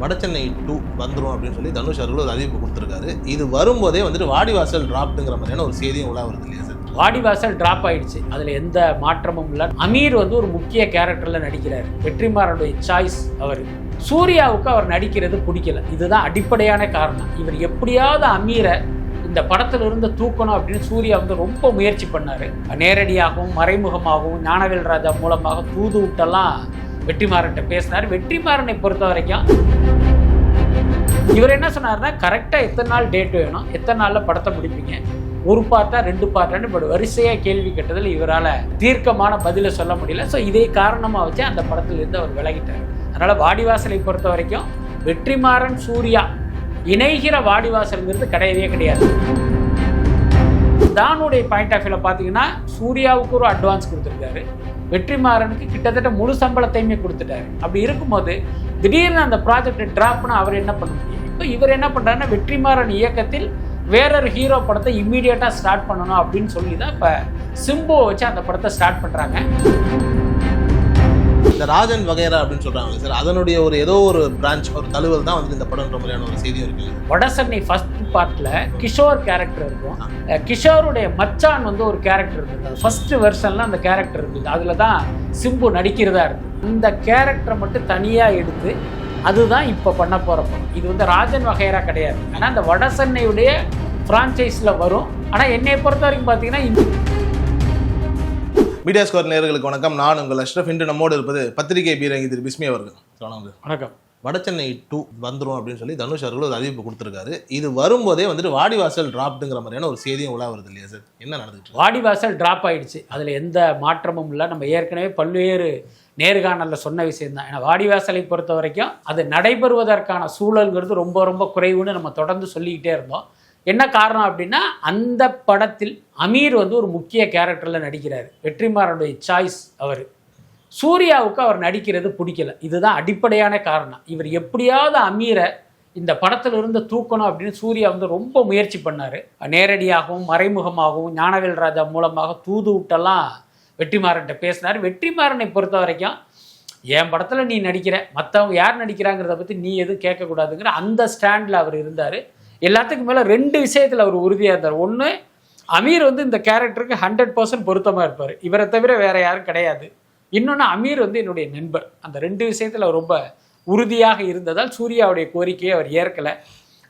Vada Chennai two வந்துடும் அப்படின்னு சொல்லி தனுஷ் அவர்கள் ஒரு அறிவிப்பு கொடுத்துருக்காரு. இது வரும்போதே வந்துட்டு வாடிவாசல் டிராப்டுங்கிற மாதிரியான ஒரு செய்தியும் உலா வருது இல்லையா சார்? வாடிவாசல் டிராப் ஆயிடுச்சு. அதில் எந்த மாற்றமும் இல்லை. அமீர் வந்து ஒரு முக்கிய கேரக்டரில் நடிக்கிறார். வெற்றிமாறனுடைய சாய்ஸ் அவர். சூர்யாவுக்கு அவர் நடிக்கிறது பிடிக்கல. இதுதான் அடிப்படையான காரணம். இவர் எப்படியாவது அமீரை இந்த படத்தில் இருந்து தூக்கணும் அப்படின்னு சூர்யா வந்து ரொம்ப முயற்சி பண்ணார். நேரடியாகவும் மறைமுகமாகவும் ஞானவேல் ராஜா மூலமாக தூது விட்டெல்லாம் வெற்றிமாறன்ட்ட பேசினார். வெற்றிமாறனை பொறுத்த வரைக்கும் இவர் என்ன சொன்னார்னா கரெக்டாக எத்தனை நாள் டேட் வேணும் எத்தனை நாளில் படத்தை முடிப்பீங்க? ஒரு பார்ட்டா ரெண்டு பார்ட்டான்னு பட் வரிசையாக கேள்வி கேட்டதில் இவரால் தீர்க்கமான பதிலை சொல்ல முடியல. ஸோ இதே காரணமாக வச்சு அந்த படத்திலிருந்து அவர் விலகிட்டார். அதனால் வாடிவாசலை பொறுத்த வரைக்கும் வெற்றிமாறன் சூர்யா இணைகிற வாடிவாசல்ங்கிறது கிடையவே கிடையாது. தானுடைய பாயிண்ட் ஆஃப் வியூவில் பார்த்தீங்கன்னா சூர்யாவுக்கு ஒரு அட்வான்ஸ் கொடுத்துருக்காரு. வெற்றிமாறனுக்கு கிட்டத்தட்ட முழு சம்பளத்தையுமே கொடுத்துட்டாரு. அப்படி இருக்கும்போது திடீர்னு அந்த ப்ராஜெக்டை ட்ராப்னு அவர் என்ன பண்ண முடியும்? இப்போ இவர் என்ன பண்ணுறாருன்னா வெற்றிமாறன் இயக்கத்தில் வேறொரு ஹீரோ படத்தை இம்மீடியட்டாக ஸ்டார்ட் பண்ணணும் அப்படின்னு சொல்லி தான் இப்போ சிம்போ வச்சு அந்த படத்தை ஸ்டார்ட் பண்ணுறாங்க இந்த ராஜன் வகைரா அப்படின்னு சொல்றாங்க சார் அதனுடைய ஒரு ஏதோ ஒரு பிரான்ச் ஒரு தழுவல் தான் வந்து இந்த படம்ன்ற மாதிரியான ஒரு செய்தியும் இருக்குல்ல வடசென்னை ஃபர்ஸ்ட் பார்ட்டில் கிஷோர் கேரக்டர் இருக்கும். கிஷோருடைய மச்சான் வந்து ஒரு கேரக்டர் இருந்தது ஃபர்ஸ்ட் வெர்ஷனில் அந்த கேரக்டர் இருந்தது அதில் தான் சிம்பு நடிக்கிறதா இருந்தது அந்த கேரக்டரை மட்டும் தனியாக எடுத்து அதுதான் இப்போ பண்ண போகிற படம். இது வந்து ராஜன் வகையரா கிடையாது. ஆனால் அந்த வடசென்னையுடைய ஃப்ரான்ச்சைஸில் வரும். ஆனால் என்னை பொறுத்த வரைக்கும் பார்த்தீங்கன்னா இந்த மீடியா ஸ்கோர் நேயர்களுக்கு வணக்கம். நான் உங்கள் அஷ்ரஃப் இன்று நம்மோடு இருப்பது பத்திரிகை பீரங்கி திரு பிஸ்மி அவர்கள். வணக்கம். வணக்கம் வடசென்னை டூ வந்துரும் அப்படின்னு சொல்லி தனுஷ் அவர்கள் ஒரு அறிவிப்பு கொடுத்துருக்காரு. இது வரும்போதே வந்துட்டு வாடிவாசல் டிராப்ட்டுங்கிற மாதிரியான ஒரு செய்தியும் உலா வருது இல்லையா சார் என்ன இருக்கு? வாடிவாசல் டிராப் ஆயிடுச்சு. அதில் எந்த மாற்றமும் இல்லை. நம்ம ஏற்கனவே பல்வேறு நேர்காணலில் சொன்ன விஷயம்தான். ஏன்னா வாடிவாசலை பொறுத்த வரைக்கும் அது நடைபெறுவதற்கான சூழல்ங்கிறது ரொம்ப ரொம்ப குறைவுன்னு நம்ம தொடர்ந்து சொல்லிக்கிட்டே இருந்தோம். என்ன காரணம் அப்படின்னா அந்த படத்தில் அமீர் வந்து ஒரு முக்கிய கேரக்டரில் நடிக்கிறார். வெற்றிமாறனுடைய சாய்ஸ் அவர். சூர்யாவுக்கு அவர் நடிக்கிறது பிடிக்கல. இதுதான் அடிப்படையான காரணம். இவர் எப்படியாவது அமீரை இந்த படத்தில் இருந்து தூக்கணும் அப்படின்னு சூர்யா வந்து ரொம்ப முயற்சி பண்ணார். நேரடியாகவும் மறைமுகமாகவும் ஞானவேல் ராஜா மூலமாக தூது விட்டெல்லாம் வெற்றிமாறன்ட்ட பேசினார். வெற்றிமாறனை பொறுத்த வரைக்கும் என் படத்தில் நீ நடிக்கிற மற்றவங்க யார் நடிக்கிறாங்கிறத பற்றி நீ எதுவும் கேட்கக்கூடாதுங்கிற அந்த ஸ்டாண்டில் அவர் இருந்தார். எல்லாத்துக்கும் மேலே ரெண்டு விஷயத்தில் அவர் உறுதியாக இருந்தார். ஒன்று அமீர் வந்து இந்த கேரக்டருக்கு ஹண்ட்ரட் பர்சன்ட் பொருத்தமாக இருப்பார். இவரை தவிர வேற யாரும் கிடையாது. இன்னொன்று அமீர் வந்து என்னுடைய நண்பர். அந்த ரெண்டு விஷயத்தில் அவர் ரொம்ப உறுதியாக இருந்ததால் சூர்யாவுடைய கோரிக்கையை அவர் ஏற்கலை.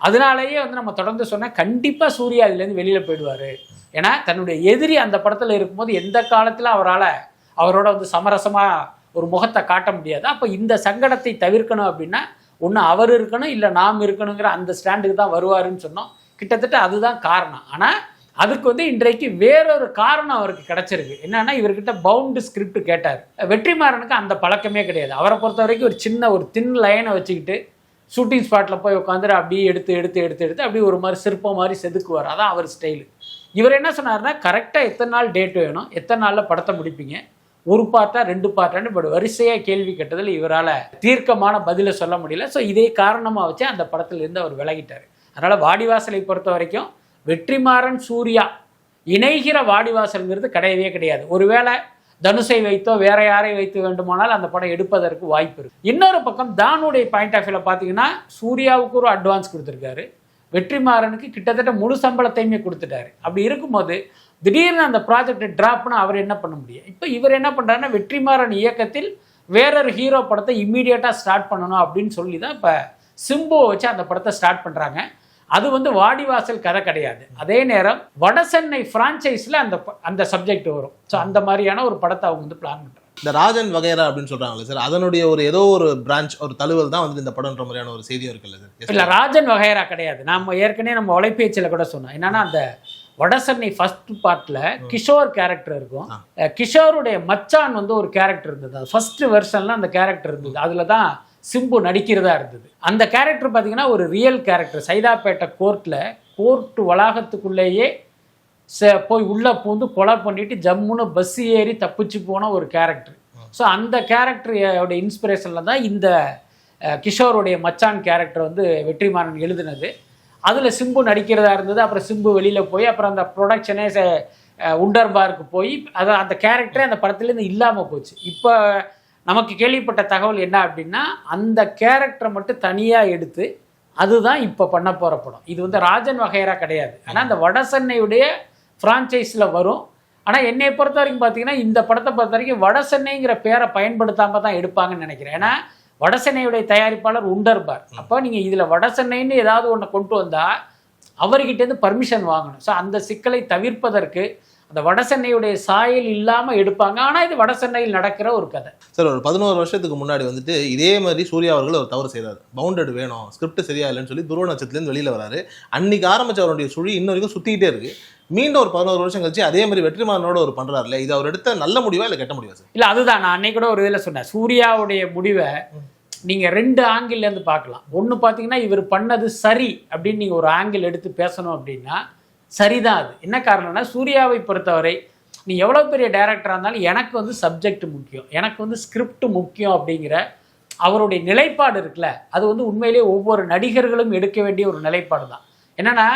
அதனாலேயே வந்து நம்ம தொடர்ந்து சொன்னால் கண்டிப்பாக சூர்யா இதுலேருந்து வெளியில் போயிடுவார். ஏன்னா தன்னுடைய எதிரி அந்த படத்தில் இருக்கும்போது எந்த காலத்தில் அவரால் அவரோட வந்து சமரசமாக ஒரு முகத்தை காட்ட முடியாது. அப்போ இந்த சங்கடத்தை தவிர்க்கணும் அப்படின்னா ஒன்று அவர் இருக்கணும் இல்லை நாம் இருக்கணுங்கிற அந்த ஸ்டாண்டுக்கு தான் வருவாருன்னு சொன்னோம். கிட்டத்தட்ட அதுதான் காரணம். ஆனால் அதுக்கு வந்து இன்றைக்கு வேறொரு காரணம் அவருக்கு கிடச்சிருக்கு. என்னன்னா இவர்கிட்ட பவுண்டு ஸ்கிரிப்ட் கேட்டார். வெற்றிமாறனுக்கு அந்த பழக்கமே கிடையாது. அவரை பொறுத்த வரைக்கும் ஒரு சின்ன ஒரு தின் லைனை வச்சுக்கிட்டு ஷூட்டிங் ஸ்பாட்டில் போய் உட்காந்துட்டு அப்படியே எடுத்து எடுத்து எடுத்து எடுத்து அப்படியே ஒரு மாதிரி சிற்பம் மாதிரி செதுக்குவார். அதான் அவர் ஸ்டைலு இவர் என்ன சொன்னார்னா கரெக்டாக எத்தனை நாள் டேட் வேணும்? எத்தனை நாளில் படத்தை முடிப்பீங்க? ஒரு பார்ட்டா ரெண்டு பார்ட்டான்னு பட் வரிசையாக கேள்வி கேட்டதில் இவரால் தீர்க்கமான பதிலை சொல்ல முடியல. ஸோ இதே காரணமாக வச்சு அந்த படத்திலிருந்து அவர் விலகிட்டார். அதனால் வாடிவாசலை பொறுத்த வரைக்கும் வெற்றிமாறன் சூர்யா இணைகிற வாடிவாசல்ங்கிறது கிடையவே கிடையாது. ஒருவேளை தனுஷை வைத்தோ வேற யாரை வைத்து வேண்டுமானால் அந்த படம் எடுப்பதற்கு வாய்ப்பு இருக்கு. இன்னொரு பக்கம் தானுடைய பாயிண்ட் ஆஃப் வியூவில் பார்த்தீங்கன்னா சூர்யாவுக்கு ஒரு அட்வான்ஸ் கொடுத்துருக்காரு. வெற்றிமாறனுக்கு கிட்டத்தட்ட முழு சம்பளத்தையுமே கொடுத்துட்டாரு. அப்படி இருக்கும்போது திடீர்னு அந்த ப்ராஜெக்டை ட்ராப்னு அவர் என்ன பண்ண முடியும்? இப்போ இவர் என்ன பண்ணுறாருன்னா வெற்றிமாறன் இயக்கத்தில் வேறொரு ஹீரோ படத்தை இம்மீடியட்டாக ஸ்டார்ட் பண்ணணும் அப்படின்னு சொல்லி தான் இப்போ சிம்புவை வச்சு அந்த படத்தை ஸ்டார்ட் பண்ணுறாங்க அது வந்து வாடிவாசல் கதை கிடையாது. அதே நேரம் வடசென்னை ஃப்ரான்ச்சைஸில் அந்த அந்த சப்ஜெக்ட் வரும். ஸோ அந்த மாதிரியான ஒரு படத்தை அவங்க வந்து பிளான் பண்ணுறாங்க இந்த ராஜன் வகைரா அப்படின்னு சொல்றாங்களே சார் அதனுடைய ஒரு ஏதோ ஒரு பிரான்ச் ஒரு தழுவல் தான் வந்து இந்த படம்ன்ற மாதிரியான ஒரு செய்தியும் இருக்குல்ல சார்? இல்லை ராஜன் வகைரா கிடையாது. நாம ஏற்கனவே நம்ம உழைப்பேச்சில் கூட சொன்னோம். என்னன்னா அந்த வடசென்னை ஃபர்ஸ்ட் பார்ட்டில் கிஷோர் கேரக்டர் இருக்கும். கிஷோருடைய மச்சான் வந்து ஒரு கேரக்டர் இருந்தது. ஃபர்ஸ்ட் வெர்ஷனில் அந்த கேரக்டர் இருந்தது. அதில் தான் சிம்பு நடிக்கிறதா இருந்தது. அந்த கேரக்டர் பார்த்தீங்கன்னா ஒரு ரியல் கேரக்டர் சைதாப்பேட்டை கோர்ட்டில் கோர்ட் வளாகத்துக்குள்ளேயே போய் உள்ளே பூந்து கொலை பண்ணிட்டு ஜம்முன்னு பஸ் ஏறி தப்பிச்சு போன ஒரு கேரக்டர் ஸோ அந்த கேரக்டரோட இன்ஸ்பிரேஷனில் தான் இந்த கிஷோருடைய மச்சான் கேரக்டர் வந்து வெற்றிமாறன் எழுதினது. அதில் சிம்பு நடிக்கிறதா இருந்தது. அப்புறம் சிம்பு வெளியில் போய் அப்புறம் அந்த ப்ரொடக்ஷனே உண்டர் பார்க்கு போய் அது அந்த கேரக்டரே அந்த படத்துலேருந்து இல்லாமல் போச்சு. இப்போ நமக்கு கேள்விப்பட்ட தகவல் என்ன அப்படின்னா அந்த கேரக்டரை மட்டும் தனியாக எடுத்து அதுதான் இப்போ பண்ண போகிற படம். இது வந்து ராஜன் வகையரா கிடையாது. ஆனால் அந்த வடசென்னையுடைய ஃப்ரான்ச்சைஸில் வரும். ஆனால் என்னை பொறுத்த வரைக்கும் பார்த்தீங்கன்னா இந்த படத்தை பொறுத்த வரைக்கும் வடசென்னைங்கிற பேரை பயன்படுத்தாமல் தான் எடுப்பாங்கன்னு நினைக்கிறேன். ஏன்னா வடசென்னையுடைய தயாரிப்பாளர் உண்டர்பார். அப்போ நீங்கள் இதில் வடசென்னைன்னு ஏதாவது ஒன்று கொண்டு வந்தால் அவர்கிட்டேருந்து பர்மிஷன் வாங்கணும். ஸோ அந்த சிக்கலை தவிர்ப்பதற்கு அந்த வடசென்னையுடைய சாயல் இல்லாமல் எடுப்பாங்க. ஆனால் இது வடசென்னையில் நடக்கிற ஒரு கதை. சார் ஒரு பதினோரு வருஷத்துக்கு முன்னாடி வந்துட்டு இதே மாதிரி சூர்யா அவர்கள் ஒரு தவறு செய்றாரு பவுண்டட் வேணும் ஸ்கிரிப்ட் சரியா இல்லைன்னு சொல்லி துருவ நட்சத்திரத்துலேருந்து வெளியில வராரு. அன்னைக்கு ஆரம்பிச்ச அவருடைய சுழி இன்ன வரைக்கும் சுத்திக்கிட்டே இருக்கு. மீண்டும் ஒரு பதினோரு வருஷம் கழிச்சு அதே மாதிரி வெற்றிமாறனோட ஒரு பண்றாருல இது அவர் எடுத்த நல்ல முடிவா இல்லை கெட்ட முடிவா சார்? இல்லை அதுதான். நான் அன்னைக்கு கூட ஒரு இதில் சொன்னேன். சூர்யாவுடைய முடிவை நீங்கள் ரெண்டு ஆங்கிள் இருந்து பார்க்கலாம். ஒன்று பார்த்தீங்கன்னா இவர் பண்ணது சரி அப்படின்னு நீங்கள் ஒரு ஆங்கிள் எடுத்து பேசணும் அப்படின்னா சரிதான் அது. என்ன காரணம்னா சூர்யாவை பொறுத்தவரை நீ எவ்வளோ பெரிய டைரக்டராக இருந்தாலும் எனக்கு வந்து சப்ஜெக்ட் முக்கியம். எனக்கு வந்து ஸ்கிரிப்ட் முக்கியம் அப்படிங்கிற அவருடைய நிலைப்பாடு இருக்குல்ல அது வந்து உண்மையிலேயே ஒவ்வொரு நடிகர்களும் எடுக்க வேண்டிய ஒரு நிலைப்பாடு தான். என்னென்னா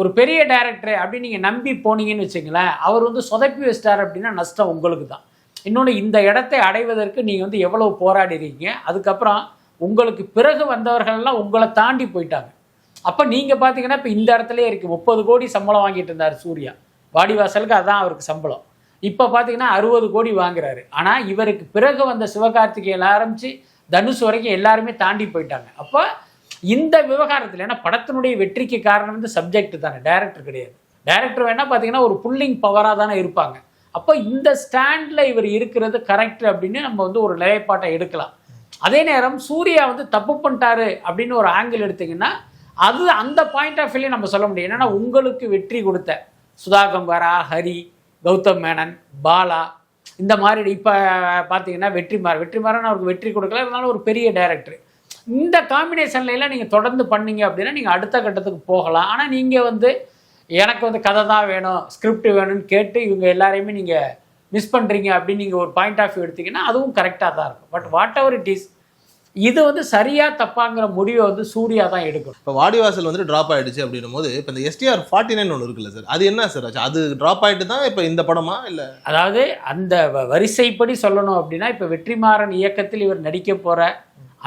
ஒரு பெரிய டேரக்டர் அப்படின்னு நீங்கள் நம்பி போனீங்கன்னு வச்சுங்களேன் அவர் வந்து சொதப்பி வச்சிட்டார் அப்படின்னா நஷ்டம் உங்களுக்கு தான். இன்னொன்று இந்த இடத்தை அடைவதற்கு நீங்கள் வந்து எவ்வளோ போராடிறீங்க அதுக்கப்புறம் உங்களுக்கு பிறகு வந்தவர்கள்லாம் உங்களை தாண்டி போயிட்டாங்க. அப்போ நீங்கள் பார்த்தீங்கன்னா இப்போ இந்த இடத்துலயே இருக்குது முப்பது கோடி சம்பளம் வாங்கிட்டு இருந்தார் சூர்யா. வாடிவாசலுக்கு அதுதான் அவருக்கு சம்பளம். இப்போ பார்த்தீங்கன்னா அறுபது கோடி வாங்குறாரு. ஆனால் இவருக்கு பிறகு வந்த சிவகார்த்திகேயன் ஆரம்பித்து தனுஷ் வரைக்கும் எல்லாருமே தாண்டி போயிட்டாங்க. அப்போ இந்த விவகாரத்தில் ஏன்னா படத்தினுடைய வெற்றிக்கு காரணம் வந்து சப்ஜெக்ட் தானே. டைரக்டர் கிடையாது. டைரக்டர் வேணால் பார்த்தீங்கன்னா ஒரு புல்லிங் பவராக தானே இருப்பாங்க. அப்போ இந்த ஸ்டாண்டில் இவர் இருக்கிறது கரெக்ட் அப்படின்னு நம்ம வந்து ஒரு நிலைப்பாட்டை எடுக்கலாம். அதே நேரம் சூர்யா வந்து தப்பு பண்ணிட்டாரு அப்படின்னு ஒரு ஆங்கிள் எடுத்திங்கன்னா அது அந்த பாயிண்ட் ஆஃப் வியூலையும் நம்ம சொல்ல முடியும். என்னென்னா உங்களுக்கு வெற்றி கொடுத்த சுதா ஹரி கௌதம் மேனன் பாலா இந்த மாதிரி இப்போ பார்த்தீங்கன்னா வெற்றிமாறன். வெற்றிமாறன் அவருக்கு வெற்றி கொடுக்கல இருந்தாலும் ஒரு பெரிய டைரக்டர் இந்த காம்பினேஷன்ல எல்லாம் நீங்கள் தொடர்ந்து பண்ணீங்க அப்படின்னா நீங்கள் அடுத்த கட்டத்துக்கு போகலாம். ஆனால் நீங்கள் வந்து எனக்கு வந்து கதை தான் வேணும் ஸ்கிரிப்ட் வேணும்னு கேட்டு இவங்க எல்லாரையுமே நீங்கள் மிஸ் பண்ணுறீங்க அப்படின்னு நீங்கள் ஒரு பாயிண்ட் ஆஃப் வியூ எடுத்தீங்கன்னா அதுவும் கரெக்டாக தான் இருக்கும். But whatever it is இது வந்து சரியா தப்பாங்கிற முடிவை வந்து சூர்யா தான் எடுக்கணும். இப்போ வாடிவாசல் வந்து ட்ராப் ஆயிடுச்சு அப்படின்னும் போது இப்போ இந்த எஸ்டிஆர் ஃபார்ட்டி நைன் ஒன்று இருக்குல்ல சார் அது என்ன சார் அது ட்ராப் ஆயிட்டு தான் இப்போ இந்த படமா இல்லை? அதாவது அந்த வரிசைப்படி சொல்லணும் அப்படின்னா இப்போ வெற்றிமாறன் இயக்கத்தில் இவர் நடிக்க போற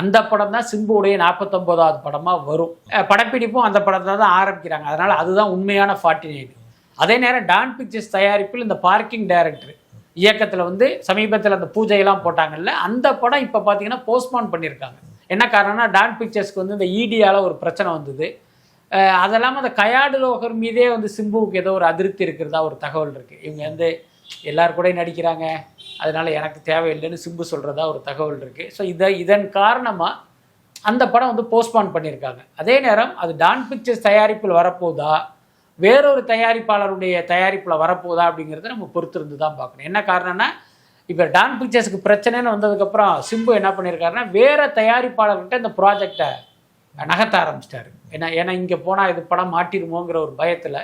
அந்த படம் தான் சிம்புடைய நாற்பத்தொம்போதாவது படமாக வரும். படப்பிடிப்பும் அந்த படத்தை தான் ஆரம்பிக்கிறாங்க. அதனால அதுதான் உண்மையான ஃபார்ட்டி நைன் அதே நேரம் டான் பிக்சர்ஸ் தயாரிப்பில் இந்த பார்க்கிங் டைரக்டர் இயக்கத்தில் வந்து சமீபத்தில் அந்த பூஜையெல்லாம் போட்டாங்கல்ல அந்த படம் இப்போ பார்த்தீங்கன்னா போஸ்ட்போன் பண்ணியிருக்காங்க என்ன காரணம்னா டான் பிக்சர்ஸ்க்கு வந்து இந்த ஈடியால் ஒரு பிரச்சனை வந்தது. அஹ் அந்த கயாடு லோகர் மீதே வந்து சிம்புவுக்கு ஏதோ ஒரு அதிருப்தி இருக்கிறதா ஒரு தகவல் இருக்குது இவங்க வந்து எல்லார் கூடயும் நடிக்கிறாங்க அதனால எனக்கு தேவையில்லைன்னு சிம்பு சொல்கிறதா ஒரு தகவல் இருக்குது ஸோ இதை இதன் காரணமாக அந்த படம் வந்து போஸ்ட்பான் பண்ணியிருக்காங்க அதே நேரம் அது டான் பிக்சர்ஸ் தயாரிப்பில் வரப்போதா வேறொரு தயாரிப்பாளருடைய தயாரிப்பில் வரப்போதா அப்படிங்கிறத நம்ம பொறுத்திருந்து தான் பார்க்கணும். என்ன காரணம்னா இப்போ டான் பிக்சர்ஸ்க்கு பிரச்சனைன்னு வந்ததுக்கப்புறம் சிம்பு என்ன பண்ணியிருக்காருன்னா வேற தயாரிப்பாளர்கிட்ட இந்த ப்ராஜெக்டை நகர்த்த ஆரம்பிச்சிட்டாரு. ஏன்னா ஏன்னா இங்கே போனால் இது படம் மாட்டிருமோங்கிற ஒரு பயத்தில்.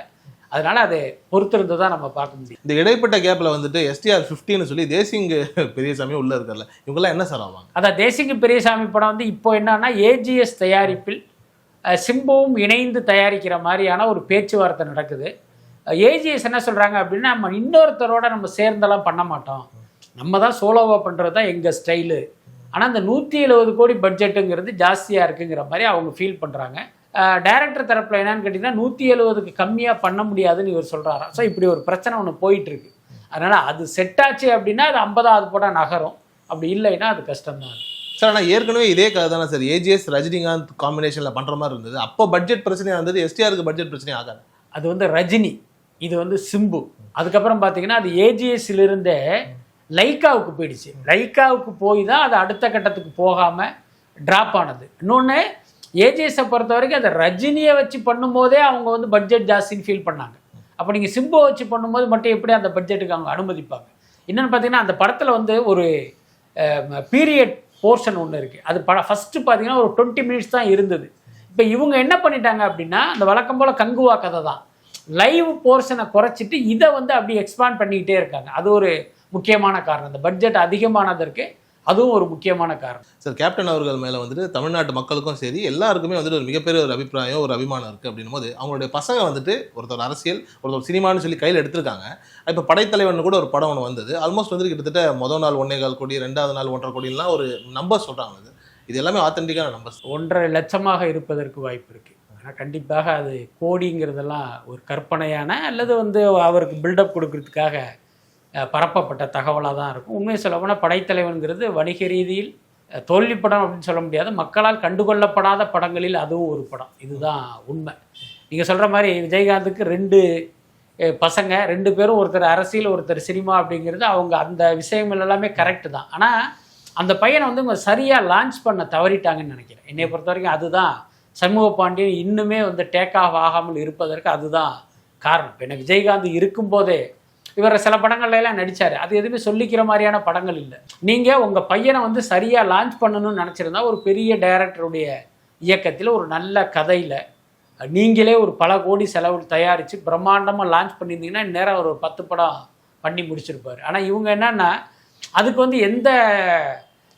அதனால அதை பொறுத்திருந்து தான் நம்ம பார்க்க முடியும். இந்த இடைப்பட்ட கேப்ல வந்துட்டு எஸ்டிஆர் ஃபிஃப்டின்னு சொல்லி தேசிங் பெரியசாமி உள்ள இருக்கார்ல இவங்கெல்லாம் என்ன சார் ஆவாங்க? அதான் தேசிங்க பெரியசாமி படம் வந்து இப்போ என்னன்னா ஏஜிஎஸ் தயாரிப்பில் சிம்புவும் இணைந்து தயாரிக்கிற மாதிரியான ஒரு பேச்சுவார்த்தை நடக்குது. ஏஜிஎஸ் என்ன சொல்கிறாங்க அப்படின்னா நம்ம இன்னொருத்தரோட நம்ம சேர்ந்தெல்லாம் பண்ண மாட்டோம். நம்ம தான் சோலோவாக பண்ணுறது தான் எங்கள் ஸ்டைலு ஆனால் அந்த நூற்றி எழுபது கோடி பட்ஜெட்டுங்கிறது ஜாஸ்தியாக இருக்குங்கிற மாதிரி அவங்க ஃபீல் பண்ணுறாங்க டைரக்டர் தரப்பில் என்னன்னு கேட்டிங்கன்னா நூற்றி எழுபதுக்கு கம்மியாக பண்ண முடியாதுன்னு இவர் சொல்கிறாராம் ஸோ இப்படி ஒரு பிரச்சனை ஒன்று போயிட்டுருக்கு. அதனால் அது செட் ஆச்சு அப்படின்னா அது ஐம்பதாவது போட நகரும். அப்படி இல்லைன்னா அது கஷ்டம்தான். சார் ஆனால் ஏற்கனவே இதே கதை தானே சார். ஏஜிஎஸ் ரஜினிகாந்த் காம்பினேஷனில் பண்ணுற மாதிரி இருந்தது. அப்போ பட்ஜெட் பிரச்சனையாக இருந்தது எஸ்டிஆருக்கு பட்ஜெட் பிரச்சனை ஆகாது. அது வந்து ரஜினி இது வந்து சிம்பு. அதுக்கப்புறம் பார்த்தீங்கன்னா அது AGS இருந்தே லைக்காவுக்கு போயிடுச்சு. லைக்காவுக்கு போய் தான் அது அடுத்த கட்டத்துக்கு போகாமல் ட்ராப் ஆனது. இன்னொன்று ஏஜிஎஸை பொறுத்த வரைக்கும் அதை ரஜினியை வச்சு பண்ணும்போதே அவங்க வந்து பட்ஜெட் ஜாஸ்தின்னு ஃபீல் பண்ணாங்க. அப்போ நீங்கள் சிம்புவை வச்சு பண்ணும்போது மட்டும் எப்படி அந்த பட்ஜெட்டுக்கு அவங்க அனுமதிப்பாங்க? என்னென்னு பார்த்தீங்கன்னா அந்த படத்தில் வந்து ஒரு பீரியட் போர்ஷன் ஒன்று இருக்குது அது ப ஃபஸ்ட்டு பார்த்தீங்கன்னா ஒரு டுவெண்ட்டி மினிட்ஸ் தான் இருந்தது. இப்போ இவங்க என்ன பண்ணிட்டாங்க அப்படின்னா அந்த வழக்கம் போல் கங்குவா கதை தான். லைவ் போர்ஷனை குறைச்சிட்டு இதை வந்து அப்படி எக்ஸ்பேண்ட் பண்ணிக்கிட்டே இருக்காங்க. அது ஒரு முக்கியமான காரணம். இந்த பட்ஜெட் அதிகமானதற்கு அதுவும் ஒரு முக்கியமான காரணம். சார் கேப்டன் அவர்கள் மேலே வந்துட்டு தமிழ்நாட்டு மக்களுக்கும் சரி எல்லாருக்குமே வந்துட்டு ஒரு மிகப்பெரிய ஒரு அபிப்பிராயம் ஒரு அபிமானம் இருக்குது அப்படின்னும் போது அவங்களுடைய பசங்க வந்துட்டு ஒருத்தர் அரசியல் ஒருத்தர் சினிமான்னு சொல்லி கையில் எடுத்திருக்காங்க. இப்போ படைத்தலைவன் கூட ஒரு படம் ஒன்று வந்தது. ஆல்மோஸ்ட் வந்து கிட்டத்தட்ட முதல் நாள் ஒன்னே கால் கோடி ரெண்டாவது நாள் ஒன்றரை கோடிலாம் ஒரு நம்பர் சொல்கிறாங்க அது. இது எல்லாமே ஆத்தென்டிக்கான நம்பர்ஸ் ஒன்றரை லட்சமாக இருப்பதற்கு வாய்ப்பு இருக்குது ஆனால் கண்டிப்பாக அது கோடிங்கிறதெல்லாம் ஒரு கற்பனையான அல்லது வந்து அவருக்கு பில்டப் கொடுக்கறதுக்காக பரப்பப்பட்ட தகவலாக தான் இருக்கும். உண்மையை சொல்லப்போனால் படைத்தலைவன்கிறது வணிக ரீதியில் தோல்வி படம் அப்படின்னு சொல்ல முடியாது. மக்களால் கண்டுகொள்ளப்படாத படங்களில் அதுவும் ஒரு படம். இதுதான் உண்மை. நீங்கள் சொல்கிற மாதிரி விஜயகாந்துக்கு ரெண்டு பசங்க ரெண்டு பேரும் ஒருத்தர் அரசியல் ஒருத்தர் சினிமா அப்படிங்கிறது அவங்க அந்த விஷயங்கள் எல்லாமே கரெக்டு தான். ஆனால் அந்த பையனை வந்து இவங்க சரியாக லான்ச் பண்ண தவறிட்டாங்கன்னு நினைக்கிறேன். என்னை பொறுத்த வரைக்கும் அதுதான். சண்முக பாண்டியன் இன்னுமே வந்து டேக் ஆஃப் ஆகாமல் இருப்பதற்கு அதுதான் காரணம். இப்போ என்ன விஜயகாந்த் இருக்கும்போதே இவர் சில படங்கள்ல எல்லாம் நடிச்சாரு. அது எதுவுமே சொல்லிக்கிற மாதிரியான படங்கள் இல்லை. நீங்கள் உங்கள் பையனை வந்து சரியாக லான்ச் பண்ணணும்னு நினச்சிருந்தா ஒரு பெரிய டைரக்டருடைய இயக்கத்தில் ஒரு நல்ல கதையில் நீங்களே ஒரு பல கோடி செலவு தயாரித்து பிரம்மாண்டமாக லான்ச் பண்ணியிருந்தீங்கன்னா நேரம் ஒரு பத்து படம் பண்ணி முடிச்சிருப்பார். ஆனால் இவங்க என்னன்னா அதுக்கு வந்து எந்த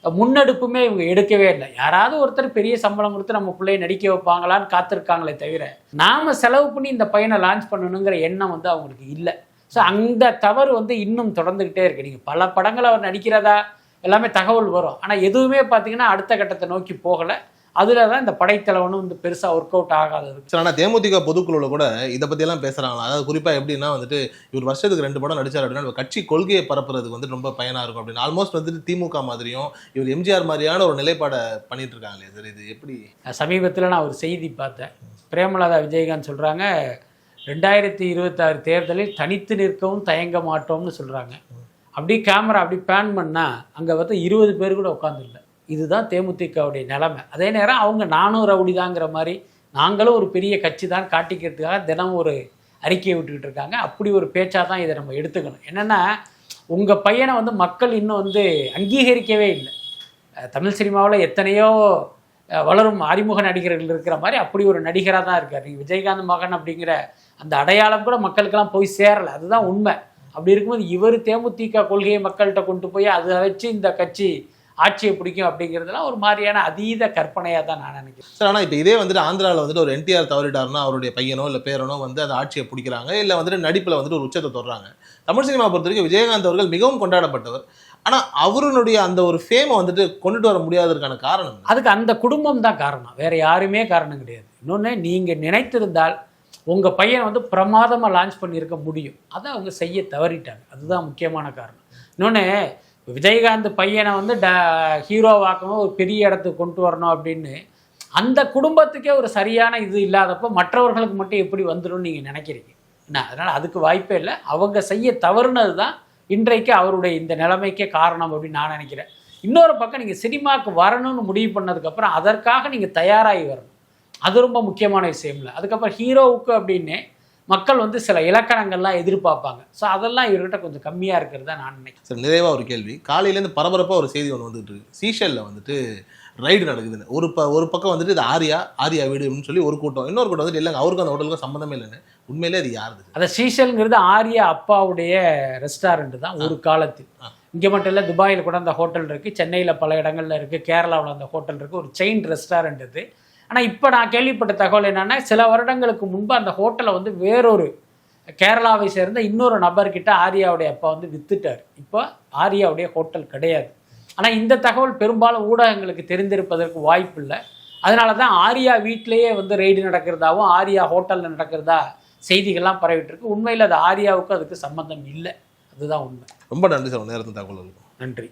முன்னெடுப்புமே இவங்க எடுக்கவே இல்லை. யாராவது ஒருத்தர் பெரிய சம்பளம் கொடுத்து நம்ம பிள்ளைய நடிக்க வைப்பாங்களான்னு காத்திருக்காங்களே தவிர நாம் செலவு பண்ணி இந்த பையனை லான்ச் பண்ணணுங்கிற எண்ணம் வந்து அவங்களுக்கு இல்லை. ஸோ அந்த தவறு வந்து இன்னும் தொடர்ந்துக்கிட்டே இருக்கு. நீங்கள் பல படங்கள் அவர் நடிக்கிறதா எல்லாமே தகவல் வரும். ஆனால் எதுவுமே பார்த்தீங்கன்னா அடுத்த கட்டத்தை நோக்கி போகலை. அதில் தான் இந்த படைத்தலைவனும் வந்து பெருசாக ஒர்க் அவுட் ஆகாதது சார் ஆனால் தேமுதிக பொதுக்குழுவில் கூட இதை பற்றியெல்லாம் பேசுகிறாங்களா அதாவது குறிப்பாக எப்படின்னா வந்துட்டு இவர் வருஷத்துக்கு ரெண்டு படம் நடிச்சார் அப்படின்னா கட்சி கொள்கையை பரப்புறதுக்கு வந்து ரொம்ப பயனாக இருக்கும் அப்படின்னு. ஆல்மோஸ்ட் வந்துட்டு திமுக மாதிரியும் இவர் எம்ஜிஆர் மாதிரியான ஒரு நிலைப்பாடை பண்ணிட்டு இருக்காங்களே சார் இது எப்படி? சமீபத்தில் நான் ஒரு செய்தி பார்த்தேன். பிரேமலதா விஜயகாந்த் சொல்கிறாங்க ரெண்டாயிரத்தி இருபத்தாறு தேர்தலில் தனித்து நிற்கவும் தயங்க மாட்டோம்னு சொல்கிறாங்க அப்படி கேமரா அப்படி பேன் பண்ணால் அங்கே பார்த்தா இருபது பேர் கூட உட்காந்துருல இதுதான் தேமுதிகவுடைய நிலைமை. அதே நேரம் அவங்க நானும் ரவுடி தாங்கிற மாதிரி நாங்களும் ஒரு பெரிய கட்சி தான் காட்டிக்கிறதுக்காக தினம் ஒரு அறிக்கையை விட்டுக்கிட்டு இருக்காங்க. அப்படி ஒரு பேச்சாக தான் இதை நம்ம எடுத்துக்கணும். என்னென்னா உங்கள் பையனை வந்து மக்கள் இன்னும் வந்து அங்கீகரிக்கவே இல்லை. தமிழ் சினிமாவில் எத்தனையோ வளரும் அறிமுக நடிகர்கள் இருக்கிற மாதிரி அப்படி ஒரு நடிகராக தான் இருக்கார். நீங்கள் விஜயகாந்த் மகன் அப்படிங்கிற அந்த அடையாளம் கூட மக்களுக்கெல்லாம் போய் சேரலை. அதுதான் உண்மை. அப்படி இருக்கும்போது இவர் தேமுதிக கொள்கையை மக்கள்கிட்ட கொண்டு போய் அதை வச்சு இந்த கட்சி ஆட்சியை பிடிக்கும் அப்படிங்கிறதுலாம் ஒரு மாதிரியான அதீத கற்பனையாக தான் நான் நினைக்கிறேன். சார் ஆனால் இப்போ இதே வந்துட்டு ஆந்திராவில் வந்துட்டு ஒரு என்டிஆர் தவறிட்டாருன்னா அவருடைய பையனோ இல்லை பேரனோ வந்து அந்த ஆட்சியை பிடிக்கிறாங்க இல்லை வந்துட்டு நடிப்பில் வந்துட்டு ஒரு உச்சத்தை தொடுறாங்க. தமிழ் சினிமா பொறுத்த வரைக்கும் விஜயகாந்த் அவர்கள் மிகவும் கொண்டாடப்பட்டவர். ஆனால் அவருடைய அந்த ஒரு ஃபேமை வந்துட்டு கொண்டுட்டு வர முடியாததற்கான காரணம்? அதுக்கு அந்த குடும்பம் தான் காரணம். வேற யாருமே காரணம் கிடையாது. இன்னொன்று நீங்கள் நினைத்திருந்தால் உங்கள் பையனை வந்து பிரமாதமாக லான்ச் பண்ணியிருக்க முடியும். அதை அவங்க செய்ய தவறிட்டாங்க. அதுதான் முக்கியமான காரணம். இன்னொன்று விஜயகாந்த் பையனை வந்து ட ஹீரோவாக்கணும் ஒரு பெரிய இடத்துக்கு கொண்டு வரணும் அப்படின்னு அந்த குடும்பத்துக்கே ஒரு சரியான இது இல்லாதப்போ மற்றவர்களுக்கு மட்டும் எப்படி வந்துடும் நீங்கள் நினைக்கிறீங்க? என்ன அதனால் அதுக்கு வாய்ப்பே இல்லை. அவங்க செய்ய தவறுனது தான் இன்றைக்கு அவருடைய இந்த நிலைமைக்கே காரணம் அப்படின்னு நான் நினைக்கிறேன். இன்னொரு பக்கம் நீங்கள் சினிமாவுக்கு வரணும்னு முடிவு பண்ணதுக்கப்புறம் அதற்காக நீங்கள் தயாராகி வரணும். அது ரொம்ப முக்கியமான விஷயம் இல்லை. அதுக்கப்புறம் ஹீரோவுக்கு அப்படின்னு மக்கள் வந்து சில இலக்கணங்கள்லாம் எதிர்பார்ப்பாங்க. ஸோ அதெல்லாம் இவர்கிட்ட கொஞ்சம் கம்மியாக இருக்கிறதா நான் நினைக்கிறேன். சார் நிறைவாக ஒரு கேள்வி. காலையிலேருந்து பரபரப்பாக ஒரு செய்தி ஒன்று வந்துட்டு இருக்கு. சீஷலில் வந்துட்டு ரைடு நடக்குதுன்னு. ஒரு ப ஒரு பக்கம் வந்துட்டு இது ஆரியா ஆரியா வீடு அப்படின்னு சொல்லி ஒரு கூட்டம். இன்னொரு கூட்டம் வந்துட்டு இல்லைங்க அவருக்கு அந்த ஹோட்டலுக்கும் சம்மந்தமே இல்லைன்னு. உண்மையிலே அது யாருது? அந்த சீஷல்ங்கிறது ஆர்யா அப்பாவுடைய ரெஸ்டாரண்ட் தான் ஒரு காலத்தில். இங்கே மட்டும் இல்லை துபாயில் கூட அந்த ஹோட்டல் இருக்குது சென்னையில் பல இடங்கள்ல இருக்குது கேரளாவில் அந்த ஹோட்டல் இருக்குது ஒரு செயின் ரெஸ்டாரண்ட் இது ஆனால் இப்போ நான் கேள்விப்பட்ட தகவல் என்னன்னா சில வருடங்களுக்கு முன்பு அந்த ஹோட்டலை வந்து வேறொரு கேரளாவை சேர்ந்த இன்னொரு நபர்கிட்ட ஆர்யாவுடைய அப்பா வந்து வித்துட்டார். இப்போ ஆர்யாவுடைய ஹோட்டல் கிடையாது. ஆனால் இந்த தகவல் பெரும்பாலும் ஊடகங்களுக்கு தெரிந்திருப்பதற்கு வாய்ப்பு இல்லை. அதனால தான் ஆர்யா வீட்டிலேயே வந்து ரெய்டு நடக்கிறதாவும் ஆர்யா ஹோட்டலில் நடக்கிறதா செய்திகள்லாம் பரவிட்டு இருக்கு உண்மையில் அது ஆர்யாவுக்கு அதுக்கு சம்பந்தம் இல்லை. அதுதான் உண்மை. ரொம்ப நன்றி சார். நேரத்தின் தகவல் நன்றி.